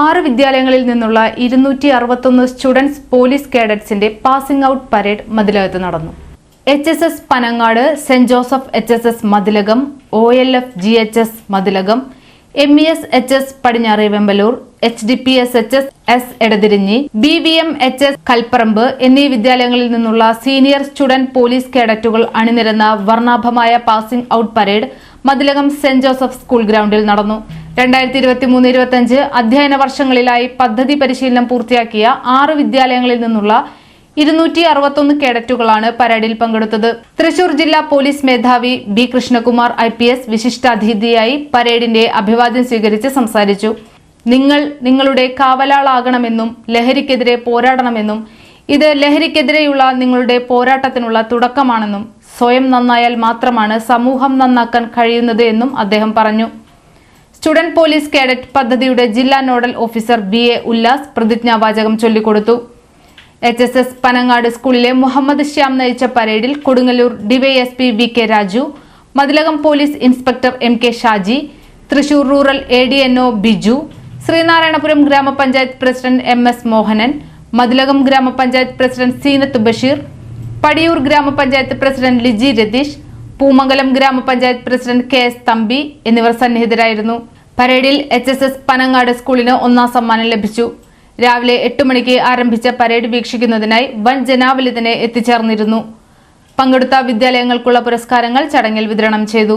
ആറ് വിദ്യാലയങ്ങളിൽ നിന്നുള്ള ഇരുന്നൂറ്റി അറുപത്തൊന്ന് സ്റ്റുഡൻസ് പോലീസ് കേഡറ്റ്സിന്റെ പാസിംഗ് ഔട്ട് പരേഡ് മതിലകത്ത് നടന്നു. H S S Panangad Saint Joseph H S S Mathilakam O L F G H S Mathilakam M E S H S പടിഞ്ഞാറെ Vemballur H D P S H S S Edathirinji B V M H S Kalparambu എന്നീ വിദ്യാലയങ്ങളിൽ നിന്നുള്ള senior student police കേഡറ്റുകൾ അണിനിരന്ന വർണാഭമായ passing out parade Mathilakam Saint Joseph school ഗ്രൗണ്ടിൽ നടന്നു. രണ്ടായിരത്തി ഇരുപത്തി മൂന്ന് ഇരുപത്തി അഞ്ച് അധ്യയന വർഷങ്ങളിലായി പദ്ധതി പരിശീലനം പൂർത്തിയാക്കിയ ആറ് വിദ്യാലയങ്ങളിൽ നിന്നുള്ള ഇരുന്നൂറ്റി അറുപത്തൊന്ന് കേഡറ്റുകളാണ് പരേഡിൽ പങ്കെടുത്തത്. തൃശൂർ ജില്ലാ പോലീസ് മേധാവി B Krishnakumar I P S വിശിഷ്ടാതിഥിയായി പരേഡിന്റെ അഭിവാദ്യം സ്വീകരിച്ച് സംസാരിച്ചു. നിങ്ങൾ നിങ്ങളുടെ കാവലാളാകണമെന്നും ലഹരിക്കെതിരെ പോരാടണമെന്നും ഇത് ലഹരിക്കെതിരെയുള്ള നിങ്ങളുടെ പോരാട്ടത്തിനുള്ള തുടക്കമാണെന്നും സ്വയം നന്നായാൽ മാത്രമാണ് സമൂഹം നന്നാക്കാൻ കഴിയുന്നത് എന്നും അദ്ദേഹം പറഞ്ഞു. സ്റ്റുഡന്റ് പോലീസ് കേഡറ്റ് പദ്ധതിയുടെ ജില്ലാ nodal officer B A Ullas പ്രതിജ്ഞാവാചകം ചൊല്ലിക്കൊടുത്തു. എച്ച് എസ് എസ് പനങ്ങാട് സ്കൂളിലെ മുഹമ്മദ് ശ്യാം നയിച്ച പരേഡിൽ Kodungallur DYSP V K Raju Mathilakam police inspector M K Shaji Thrissur rural A D N O Biju Sreenarayanapuram ഗ്രാമപഞ്ചായത്ത് president M S Mohanan Mathilakam ഗ്രാമപഞ്ചായത്ത് president Zeenath Basheer Padiyoor ഗ്രാമപഞ്ചായത്ത് president Liji Ratheesh Poomangalam ഗ്രാമപഞ്ചായത്ത് president K S Thampi എന്നിവർ സന്നിഹിതരായിരുന്നു. പരേഡിൽ എച്ച് എസ് എസ് പനങ്ങാട് സ്കൂളിന് ഒന്നാം സമ്മാനം ലഭിച്ചു. രാവിലെ എട്ട് മണിക്ക് ആരംഭിച്ച പരേഡ് വീക്ഷിക്കുന്നതിനായി വൻ ജനാവലി തന്നെ എത്തിച്ചേർന്നിരുന്നു. പങ്കെടുത്ത വിദ്യാലയങ്ങൾക്കുള്ള പുരസ്കാരങ്ങൾ ചടങ്ങിൽ വിതരണം ചെയ്തു.